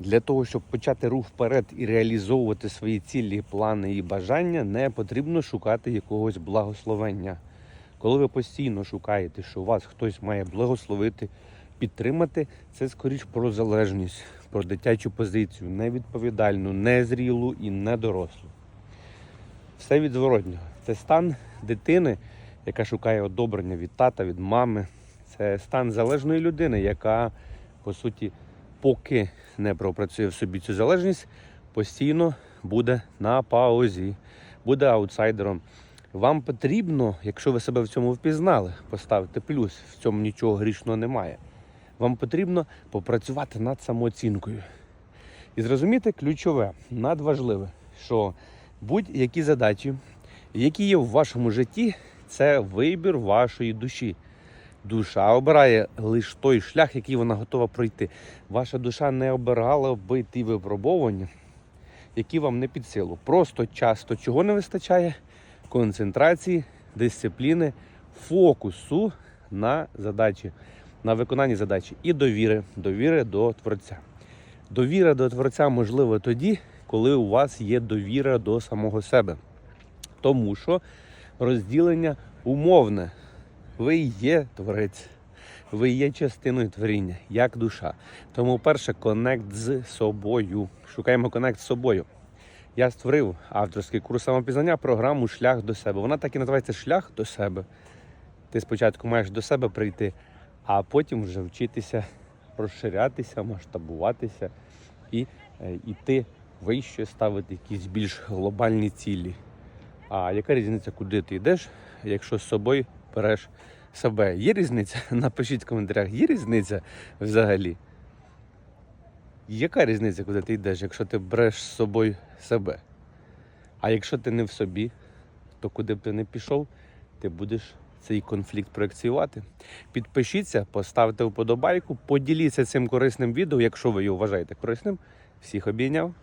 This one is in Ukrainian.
Для того, щоб почати рух вперед і реалізовувати свої цілі, плани і бажання, не потрібно шукати якогось благословення. Коли ви постійно шукаєте, що вас хтось має благословити, підтримати, це скоріш про залежність, про дитячу позицію, невідповідальну, незрілу і недорослу. Все від. Це стан дитини, яка шукає одобрення від тата, від мами. Це стан залежної людини, яка, по суті, поки не пропрацює в собі цю залежність, постійно буде на паузі, буде аутсайдером. Вам потрібно, якщо ви себе в цьому впізнали, поставити плюс, в цьому нічого грішного немає. Вам потрібно попрацювати над самооцінкою. І зрозуміти ключове, надважливе, що будь-які задачі, які є в вашому житті, це вибір вашої душі. Душа обирає лише той шлях, який вона готова пройти. Ваша душа не обирала би ті випробування, які вам не під силу. Просто часто чого не вистачає? Концентрації, дисципліни, фокусу на задачі, на виконанні задачі і довіри, довіри до Творця. Довіра до Творця можлива тоді, коли у вас є довіра до самого себе. Тому що розділення умовне. Ви є творець, ви є частиною творіння, як душа. Тому перше конект з собою. Шукаємо конект з собою. Я створив авторський курс самопізнання, програму Шлях до себе. Вона так і називається Шлях до себе. Ти спочатку маєш до себе прийти, а потім вже вчитися розширятися, масштабуватися і е, йти вище, ставити якісь більш глобальні цілі. А яка різниця, куди ти йдеш, якщо з собою береш себе? Є різниця? Напишіть в коментарях, є різниця взагалі? Яка різниця, куди ти йдеш, якщо ти береш з собою себе? А якщо ти не в собі, то куди б ти не пішов, ти будеш цей конфлікт проєкціювати. Підпишіться, поставте вподобайку, поділіться цим корисним відео, якщо ви його вважаєте корисним. Всіх обійняв.